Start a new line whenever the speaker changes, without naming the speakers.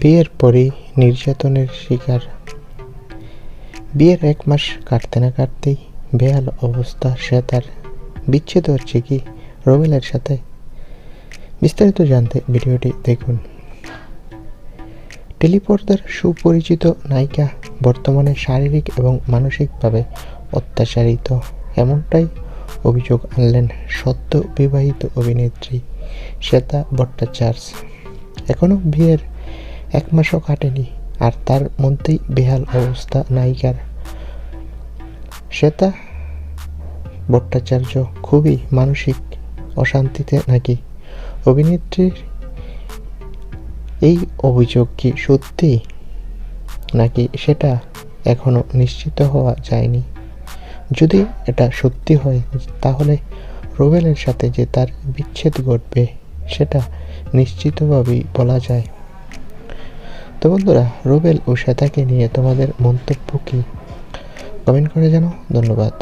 বিয়ের পরেই নির্যাতনের শিকার। বিয়ের এক মাস কাটতে না কাটতেই বেহাল অবস্থা শ্বেতার বিচ্ছেদ হচ্ছে কি রোবেলের সাথে? বিস্তারিত জানতে ভিডিওটি দেখুন। টেলিপর্দার সুপরিচিত নায়িকা বর্তমানে শারীরিক এবং মানসিকভাবে অত্যাচারিত। এমনটাই অভিযোগ আনলেন সদ্য বিবাহিত অভিনেত্রী শ্বেতা ভট্টাচার্য। এখনও বিয়ের এক মাসও কাটেনি, আর তার মধ্যেই বেহাল অবস্থা নায়িকার। শ্বেতা ভট্টাচার্য খুবই মানসিক অশান্তিতে নাকি? অভিনেত্রীর এই অভিযোগ কি সত্যি? নাকি সেটা এখনও নিশ্চিত হওয়া যায়নি? যদি এটা সত্যি হয়, তাহলে রোবেলের সাথে যে তার বিচ্ছেদ ঘটবে, সেটা নিশ্চিতভাবেই বলা যায়। তো বন্ধুরা রুবেল ও শ্বেতাকে নিয়ে তোমাদের মন্তব্য কী? কমেন্ট করে জানাও। ধন্যবাদ।